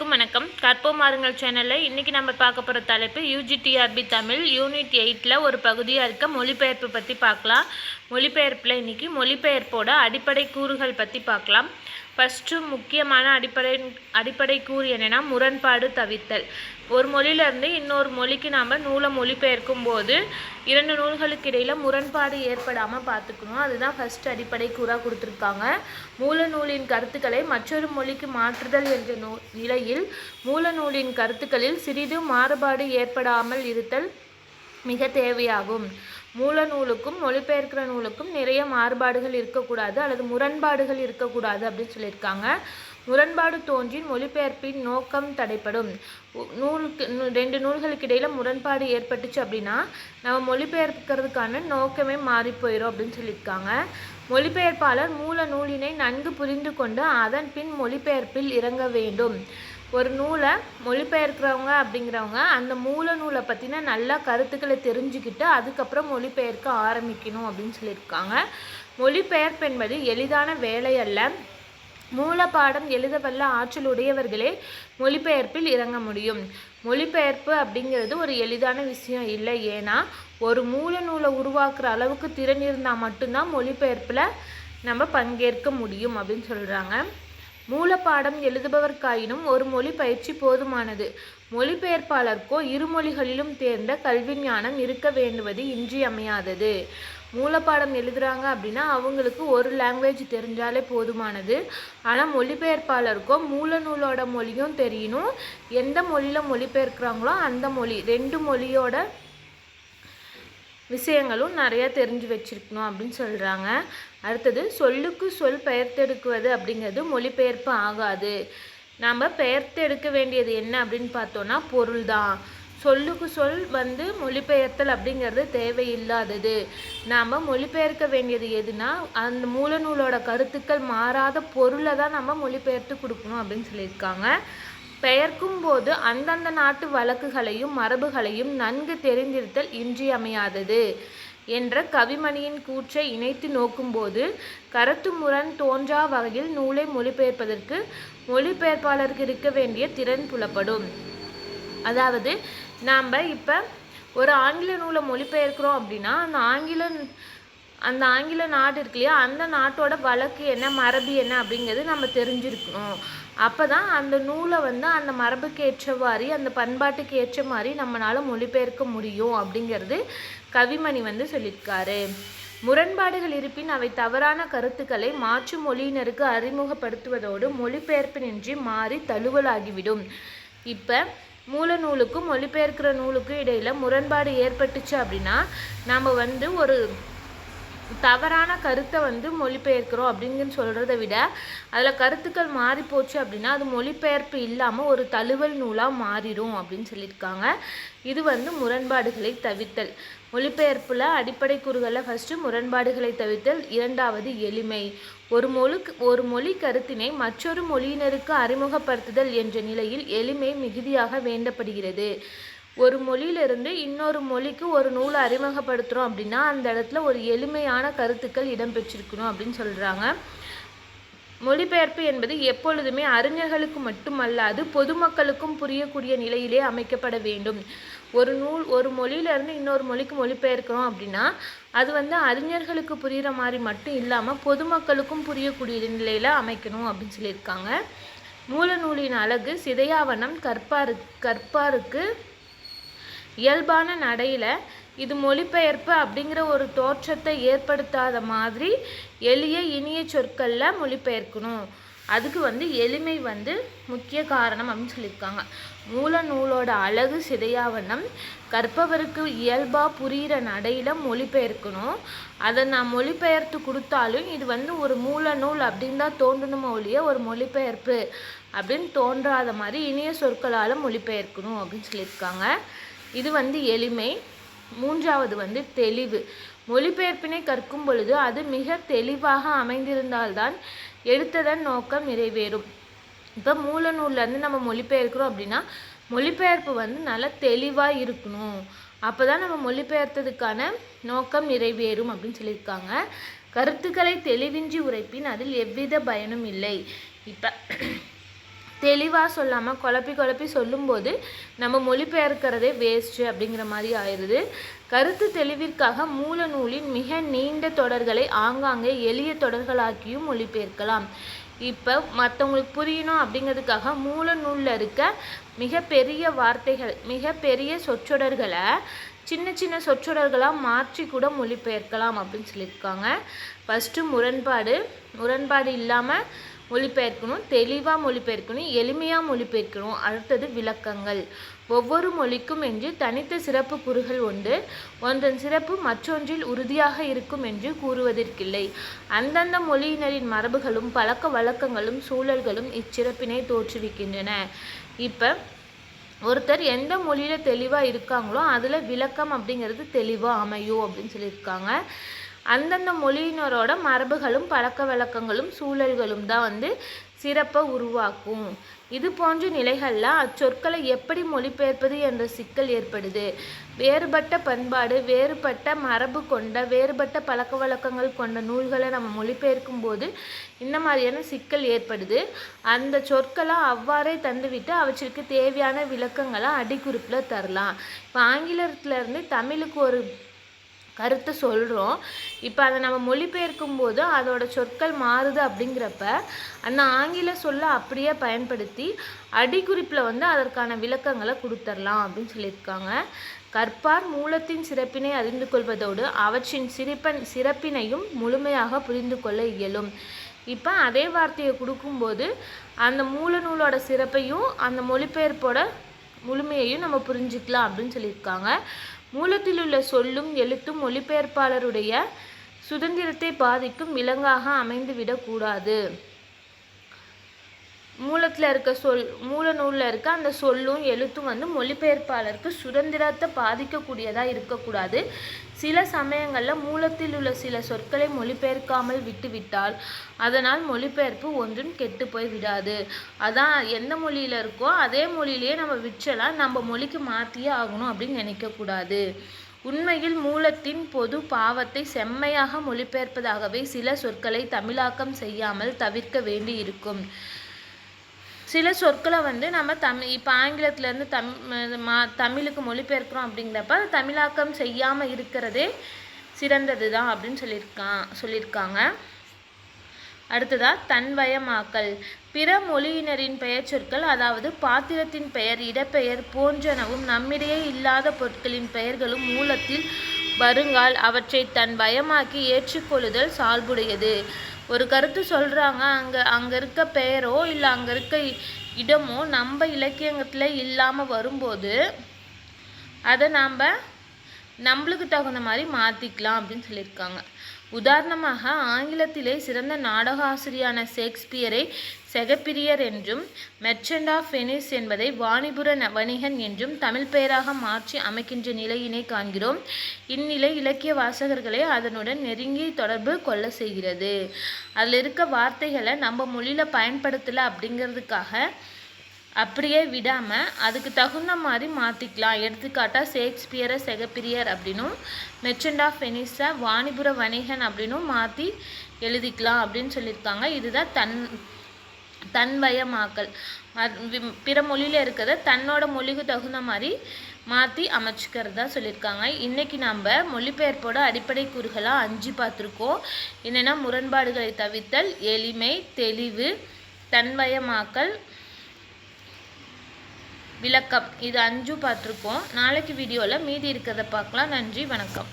அனைவருக்கும் வணக்கம். கற்போம் மாறுங்கள் சேனலில் இன்றைக்கி நம்ம பார்க்க போகிற தலைப்பு யூஜிடிஆர்பி தமிழ் யூனிட் எயிட்டில் ஒரு பகுதியாக இருக்க மொழிபெயர்ப்பு பற்றி பார்க்கலாம். மொழிபெயர்ப்பில் இன்றைக்கி மொழிபெயர்ப்போட அடிப்படை கூறுகள் பற்றி பார்க்கலாம். ஃபஸ்ட்டு முக்கியமான அடிப்படை அடிப்படை கூறு என்னென்னா முரண்பாடு தவிர்த்தல். ஒரு மொழியிலிருந்து இன்னொரு மொழிக்கு நாம் நூலை மொழிபெயர்க்கும் போது இரண்டு நூல்களுக்கு இடையில் முரண்பாடு ஏற்படாமல் பார்த்துக்கணும். அதுதான் ஃபஸ்ட் அடிப்படை கூறாக கொடுத்துருக்காங்க. மூல நூலின் கருத்துக்களை மற்றொரு மொழிக்கு மாற்றுதல் என்ற நூ நிலையில் மூல நூலின் கருத்துக்களில் சிறிதும் மாறுபாடு ஏற்படாமல் இருத்தல் மிக தேவையாகும். மூல நூலுக்கும் மொழிபெயர்க்கிற நூலுக்கும் நிறைய மாறுபாடுகள் இருக்கக்கூடாது அல்லது முரண்பாடுகள் இருக்கக்கூடாது அப்படின்னு சொல்லியிருக்காங்க. முரண்பாடு தோன்றின் மொழிபெயர்ப்பின் நோக்கம் தடைப்படும் நூலுக்கு ரெண்டு நூல்களுக்கு இடையில் முரண்பாடு ஏற்பட்டுச்சு அப்படின்னா நம்ம மொழிபெயர்க்கிறதுக்கான நோக்கமே மாறி போயிடும் அப்படின்னு சொல்லியிருக்காங்க. மொழிபெயர்ப்பாளர் மூல நூலினை நன்கு புரிந்து கொண்டு அதன் பின் மொழிபெயர்ப்பில் இறங்க வேண்டும். ஒரு நூலை மொழிபெயர்க்கிறவங்க அப்படிங்கிறவங்க அந்த மூல நூலை பற்றின நல்ல கருத்துக்களை தெரிஞ்சுக்கிட்டு அதுக்கப்புறம் மொழிபெயர்க்க ஆரம்பிக்கணும் அப்படின்னு சொல்லியிருக்காங்க. மொழிபெயர்ப்பு என்பது எளிதான வேலை அல்ல. மூலப்பாடம் எழுத வல்ல ஆற்றல் உடையவர்களே மொழிபெயர்ப்பில் இறங்க முடியும். மொழிபெயர்ப்பு அப்படிங்கிறது ஒரு எளிதான விஷயம் இல்லை. ஏன்னா ஒரு மூல நூலை உருவாக்குற அளவுக்கு திறன் இருந்தால் மட்டும்தான் மொழிபெயர்ப்பில் நம்ம பங்கேற்க முடியும் அப்படின்னு சொல்கிறாங்க மூலப்பாடம் எழுதுபவர்க்காயினும் ஒரு மொழி பயிற்சி போதுமானது. மொழிபெயர்ப்பாளருக்கோ இரு மொழிகளிலும் தேர்ந்த கல்வி ஞானம் இருக்க வேண்டுவது இன்றியமையாதது. மூலப்பாடம் எழுதுறாங்க அப்படின்னா அவங்களுக்கு ஒரு லாங்குவேஜ் தெரிஞ்சாலே போதுமானது. ஆனால் மொழிபெயர்ப்பாளருக்கோ மூல நூலோட மொழியும் தெரியணும். எந்த மொழியில் மொழிபெயர்க்கிறாங்களோ அந்த மொழி ரெண்டு மொழியோட விஷயங்களும் நிறைய தெரிஞ்சு வச்சிருக்கணும் அப்படின்னு சொல்கிறாங்க அடுத்தது சொல்லுக்கு சொல் பெயர்த்தெடுக்குவது அப்படிங்கிறது மொழிபெயர்ப்பு ஆகாது. நாம் பெயர்த்தெடுக்க வேண்டியது என்ன அப்படின்னு பார்த்தோன்னா பொருள் தான் சொல்லுக்கு சொல் வந்து மொழிபெயர்த்தல் அப்படிங்கிறது தேவையில்லாதது. நாம் மொழிபெயர்க்க வேண்டியது எதுனா அந்த மூலநூலோட கருத்துக்கள் மாறாத பொருளை தான் நம்ம மொழிபெயர்த்து கொடுக்கணும் அப்படின்னு சொல்லியிருக்காங்க. பெயர்க்கும் போது அந்தந்த நாட்டு வழக்குகளையும் மரபுகளையும் நன்கு தெரிந்திருத்தல் இன்றியமையாதது என்ற கவிமணியின் கூற்றை இணைத்து நோக்கும்போது கருத்து முரண் தோன்றா வகையில் நூலை மொழிபெயர்ப்பதற்கு மொழிபெயர்ப்பாளருக்கு இருக்க வேண்டிய திறன் புலப்படும். அதாவது நாம் இப்போ ஒரு ஆங்கில நூலை மொழிபெயர்க்கிறோம் அப்படின்னா அந்த ஆங்கில அந்த ஆங்கில நாடு இருக்கு இல்லையா அந்த நாட்டோட வழக்கு என்ன மரபு என்ன அப்படிங்கிறது நம்ம தெரிஞ்சிருக்கணும். அப்போ தான் அந்த நூலை வந்து அந்த மரபுக்கு ஏற்ற மாதிரி அந்த பண்பாட்டுக்கு ஏற்ற மாதிரி நம்மளால் மொழிபெயர்க்க முடியும் அப்படிங்கிறது கவிமணி வந்து சொல்லியிருக்காரு. முரண்பாடுகள் இருப்பின் அவை தவறான கருத்துக்களை மாற்று மொழியினருக்கு அறிமுகப்படுத்துவதோடு மொழிபெயர்ப்பினின்றி மாறி தழுவலாகிவிடும். இப்போ மூல நூலுக்கும் மொழிபெயர்க்கிற நூலுக்கும் இடையில் முரண்பாடு ஏற்பட்டுச்சு அப்படின்னா நம்ம வந்து ஒரு தவறான கருத்தை வந்து மொழிபெயர்க்கிறோம் அப்படின்னு சொல்கிறத விட அதில் கருத்துக்கள் மாறி போச்சு அப்படின்னா அது மொழிபெயர்ப்பு இல்லாமல் ஒரு தழுவல் நூலாக மாறிடும் அப்படின்னு சொல்லியிருக்காங்க. இது வந்து முரண்பாடுகளை தவிர்த்தல். மொழிபெயர்ப்பில் அடிப்படை கூறுகளில் ஃபஸ்ட்டு முரண்பாடுகளை தவிர்த்தல் இரண்டாவது எளிமை. ஒரு மொழி ஒரு மொழி கருத்தினை மற்றொரு மொழியினருக்கு அறிமுகப்படுத்துதல் என்ற நிலையில் எளிமை மிகுதியாக வேண்டப்படுகிறது. ஒரு மொழியிலிருந்து இன்னொரு மொழிக்கு ஒரு நூலை அறிமுகப்படுத்துகிறோம் அப்படின்னா அந்த இடத்துல ஒரு எளிமையான கருத்துக்கள் இடம்பெற்றிருக்கணும் அப்படின்னு சொல்கிறாங்க மொழிபெயர்ப்பு என்பது எப்பொழுதுமே அறிஞர்களுக்கு மட்டுமல்லாது பொதுமக்களுக்கும் புரியக்கூடிய நிலையிலே அமைக்கப்பட வேண்டும். ஒரு நூல் ஒரு மொழியிலேருந்து இன்னொரு மொழிக்கு மொழிபெயர்க்கிறோம் அப்படின்னா அது வந்து அறிஞர்களுக்கு புரிகிற மாதிரி மட்டும் இல்லாமல் பொதுமக்களுக்கும் புரியக்கூடிய நிலையில் அமைக்கணும் அப்படின்னு சொல்லியிருக்காங்க. மூல நூலின் அழகு சிதையாவனம் கற்பாரு கற்பாருக்கு இயல்பான நடையில் இது மொழிபெயர்ப்பு அப்படிங்கிற ஒரு தோற்றத்தை ஏற்படுத்தாத மாதிரி எளிய இனிய சொற்களில் மொழிபெயர்க்கணும். அதுக்கு வந்து எளிமை வந்து முக்கிய காரணம் அப்படின்னு சொல்லியிருக்காங்க. மூல நூலோட அழகு சிதையாவண்ணம் கற்பவருக்கு இயல்பாக புரிகிற நடையில் மொழிபெயர்க்கணும். அதை நான் மொழிபெயர்த்து கொடுத்தாலும் இது வந்து ஒரு மூல நூல் அப்படின்னு தான் தோன்றணுமோ ஒழிய ஒரு மொழிபெயர்ப்பு அப்படின்னு தோன்றாத மாதிரி இனிய சொற்களால் மொழிபெயர்க்கணும் அப்படின்னு சொல்லியிருக்காங்க. இது வந்து எளிமை. மூன்றாவது வந்து தெளிவு. மொழிபெயர்ப்பினை கற்கும் பொழுது அது மிக தெளிவாக அமைந்திருந்தால்தான் எடுத்ததன் நோக்கம் நிறைவேறும். இப்போ மூல நூல்லேருந்து நம்ம மொழிபெயர்க்கிறோம் அப்படின்னா மொழிபெயர்ப்பு வந்து நல்லா தெளிவாக இருக்கணும். அப்போ தான் நம்ம மொழிபெயர்த்ததுக்கான நோக்கம் நிறைவேறும் அப்படின்னு சொல்லியிருக்காங்க. கருத்துக்களை தெளிவின்றி உரைப்பின் அதில் எவ்வித பயனும் இல்லை. இப்போ தெளிவாக சொல்லாமல் குழப்பி குழப்பி சொல்லும்போது நம்ம மொழிபெயர்க்கிறதே வேஸ்ட்டு அப்படிங்கிற மாதிரி ஆயிடுது. கருத்து தெளிவிற்காக மூல நூலின் மிக நீண்ட தொடர்களை ஆங்காங்கே எளிய தொடர்களாக்கியும் மொழிபெயர்க்கலாம். இப்போ மற்றவங்களுக்கு புரியணும் அப்படிங்கிறதுக்காக மூல நூலில் இருக்க மிகப்பெரிய வார்த்தைகள் மிகப்பெரிய சொற்றொடர்களை சின்ன சின்ன சொற்றொடர்களாக மாற்றி கூட மொழிபெயர்க்கலாம் அப்படின்னு சொல்லியிருக்காங்க. ஃபஸ்ட்டு முரண்பாடு முரண்பாடு இல்லாமல் மொழிபெயர்க்கணும் தெளிவாக மொழிபெயர்க்கணும் எளிமையாக மொழிபெயர்க்கணும். அடுத்தது விளக்கங்கள். ஒவ்வொரு மொழிக்கும் என்று தனித்த சிறப்பு கூறுகள் உண்டு. ஒன்றன் சிறப்பு மற்றொன்றில் உறுதியாக இருக்கும் என்று கூறுவதற்கில்லை. அந்தந்த மொழியினரின் மரபுகளும் பழக்க வழக்கங்களும் சூழல்களும் இச்சிறப்பினை தோற்றுவிக்கின்றன. இப்போ ஒருத்தர் எந்த மொழியில் தெளிவாக இருக்காங்களோ அதில் விளக்கம் அப்படிங்கிறது தெளிவாக அமையும் அப்படின்னு சொல்லியிருக்காங்க. அந்தந்த மொழியினரோட மரபுகளும் பழக்க வழக்கங்களும் சூழல்களும் தான் வந்து சிறப்பை உருவாக்கும். இது போன்ற நிலைகளில் அச்சொற்களை எப்படி மொழிபெயர்ப்பது என்ற சிக்கல் ஏற்படுது. வேறுபட்ட பண்பாடு வேறுபட்ட மரபு கொண்ட வேறுபட்ட பழக்க வழக்கங்கள் கொண்ட நூல்களை நம்ம மொழிபெயர்க்கும் போது இந்த மாதிரியான சிக்கல் ஏற்படுது. அந்த சொற்களை அவ்வாறே தந்துவிட்டு அவற்றிற்கு தேவையான விளக்கங்களை அடிக்குறிப்பில் தரலாம். இப்போ ஆங்கிலத்திலேருந்து தமிழுக்கு ஒரு கருத்தை சொல்கிறோம் இப்போ அதை நம்ம மொழிபெயர்க்கும் போது அதோட சொற்கள் மாறுது அப்படிங்கிறப்ப அந்த ஆங்கில சொல்ல அப்படியே பயன்படுத்தி அடிக்குறிப்பில் வந்து அதற்கான விளக்கங்களை கொடுத்துர்லாம் அப்படின்னு சொல்லியிருக்காங்க. கற்பார் மூலத்தின் சிறப்பினை அறிந்து கொள்வதோடு அவற்றின் சிறப்பன் சிறப்பினையும் முழுமையாக புரிந்து கொள்ள இயலும். இப்போ அதே வார்த்தையை கொடுக்கும்போது அந்த மூல நூலோட சிறப்பையும் அந்த மொழிபெயர்ப்போட முழுமையையும் நம்ம புரிஞ்சுக்கலாம் அப்படின்னு சொல்லியிருக்காங்க. மூலத்தில் உள்ள சொல்லும் எழுத்தும் மொழிபெயர்ப்பாளருடைய சுதந்திரத்தை பாதிக்கும் விலங்காக அமைந்துவிடக்கூடாது மூலத்தில் இருக்க சொல் மூல நூலில் இருக்க அந்த சொல்லும் எழுத்தும் வந்து மொழிபெயர்ப்பாளருக்கு சுதந்திரத்தை பாதிக்கக்கூடியதாக இருக்கக்கூடாது. சில சமயங்களில் மூலத்தில் உள்ள சில சொற்களை மொழிபெயர்க்காமல் விட்டுவிட்டால் அதனால் மொழிபெயர்ப்பு ஒன்றும் கெட்டு போய் விடாது. அதான் எந்த மொழியில் இருக்கோ அதே மொழியிலேயே நம்ம விற்றலாம் நம்ம மொழிக்கு மாற்றியே ஆகணும் அப்படின்னு நினைக்கக்கூடாது. உண்மையில் மூலத்தின் பொது பாவத்தை செம்மையாக மொழிபெயர்ப்பதாகவே சில சொற்களை தமிழாக்கம் செய்யாமல் தவிர்க்க வேண்டி இருக்கும் சில சொற்களை வந்து நம்ம தமிழ் இப்போ ஆங்கிலத்திலேருந்து தம் மா தமிழுக்கு மொழிபெயர்க்கிறோம் அப்படிங்கிறப்ப அது தமிழாக்கம் செய்யாமல் இருக்கிறதே சிறந்தது தான் அப்படின்னு சொல்லியிருக்கான் சொல்லியிருக்காங்க. அடுத்ததாக தன்வயமாக்கல். பிற மொழியினரின் பெயர் சொற்கள் அதாவது பாத்திரத்தின் பெயர் இடப்பெயர் போன்றனவும் நம்மிடையே இல்லாத பொருட்களின் பெயர்களும் மூலத்தில் வருங்கால் அவற்றை தன் பயமாக்கி ஏற்றுக்கொள்ளுதல் சால்புடையது ஒரு கருத்து சொல்கிறாங்க அங்கே அங்கே இருக்க பெயரோ இல்லை அங்கே இருக்க இடமோ நம்ம இலக்கியத்தில் இல்லாமல் வரும்போது அதை நாம் நம்மளுக்கு தகுந்த மாதிரி மாற்றிக்கலாம் அப்படின்னு சொல்லியிருக்காங்க. உதாரணமாக ஆங்கிலத்திலே சிறந்த நாடக ஆசிரியான ஷேக்ஸ்பியரை செகப்பிரியர் என்றும் மெர்ச்சன்ட் ஆஃப் வெனிஸ் என்பதை வாணிபுர வணிகன் என்றும் தமிழ் பெயராக மாற்றி அமைக்கின்ற நிலையினை காண்கிறோம். இந்நிலை இலக்கிய வாசகர்களை அதனுடன் நெருங்கி தொடர்பு கொள்ள செய்கிறது. அதில் இருக்க வார்த்தைகளை நம்ம மொழியில் பயன்படுத்தலை அப்படிங்கிறதுக்காக அப்படியே விடாமல் அதுக்கு தகுந்த மாதிரி மாற்றிக்கலாம் எடுத்துக்காட்டாக ஷேக்ஸ்பியரை செகப்பிரியர் அப்படின்னும் மெர்ச்சன்ட் ஆஃப் வெனிஸை வாணிபுர வணிகன் அப்படின்னும் மாற்றி எழுதிக்கலாம் அப்படின்னு சொல்லியிருக்காங்க. இதுதான் தன் தன்வயமாக்கல். பிற மொழியில் இருக்கிறத தன்னோட மொழிக்கு தகுந்த மாதிரி மாற்றி அமைச்சிக்கிறதா சொல்லியிருக்காங்க. இன்றைக்கி நம்ம மொழிபெயர்ப்போட அடிப்படை கூறுகளாக அஞ்சு பார்த்துருக்கோம். என்னென்னா முரண்பாடுகளை தவிர்த்தல் எளிமை தெளிவு தன்வயமாக்கல் விளக்கம். இது அஞ்சும் பார்த்துருக்கோம். நாளைக்கு வீடியோவில் மீதி இருக்கிறத பார்க்கலாம். நன்றி வணக்கம்.